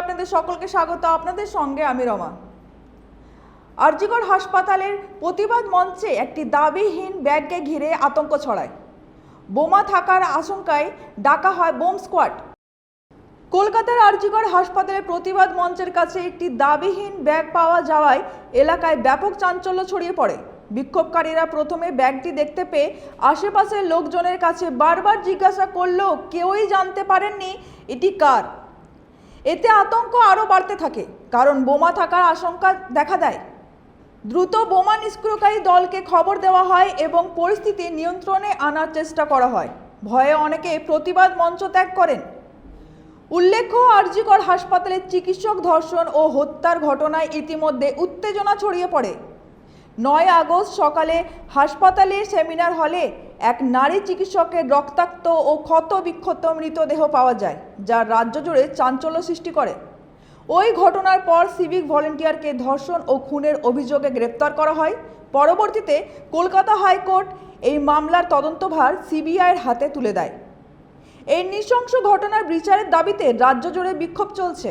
আপনাদের সকলকে স্বাগত। আপনাদের সঙ্গে আমি রমা। আরজিকর হাসপাতালের প্রতিবাদ মঞ্চে একটি দাবিহীন ব্যাগকে ঘিরে আতঙ্ক ছড়ায়। বোমা থাকার আশঙ্কায় ডাকা হয় বোম স্কোয়াড। কলকাতার আরজিকর হাসপাতালের প্রতিবাদ মঞ্চের কাছে একটি দাবিহীন ব্যাগ পাওয়া যাওয়ায় এলাকায় ব্যাপক চাঞ্চল্য ছড়িয়ে পড়ে। বিক্ষোভকারীরা প্রথমে ব্যাগটি দেখতে পেয়ে আশেপাশের লোকজনের কাছে বারবার জিজ্ঞাসা করলেও কেউই জানতে পারেননি এটি কার। এতে আতঙ্ক আরও বাড়তে থাকে, কারণ বোমা থাকার আশঙ্কা দেখা দেয়। দ্রুত বোমা নিষ্ক্রিয়কারী দলকে খবর দেওয়া হয় এবং পরিস্থিতি নিয়ন্ত্রণে আনার চেষ্টা করা হয়। ভয়ে অনেকে প্রতিবাদ মঞ্চ ত্যাগ করেন। উল্লেখ্য, আরজিকর হাসপাতালের চিকিৎসক ধর্ষণ ও হত্যার ঘটনায় ইতিমধ্যে উত্তেজনা ছড়িয়ে পড়ে। নয় আগস্ট সকালে হাসপাতালের সেমিনার হলে এক নারী চিকিৎসকের রক্তাক্ত ও ক্ষত বিক্ষত মৃতদেহ পাওয়া যায়, যা রাজ্য জুড়ে চাঞ্চল্য সৃষ্টি করে। ওই ঘটনার পর সিভিক ভলেন্টিয়ারকে ধর্ষণ ও খুনের অভিযোগে গ্রেপ্তার করা হয়। পরবর্তীতে কলকাতা হাইকোর্ট এই মামলার তদন্তভার সিবিআইয়ের হাতে তুলে দেয়। এই নৃশংস ঘটনার বিচারের দাবিতে রাজ্য জুড়ে বিক্ষোভ চলছে।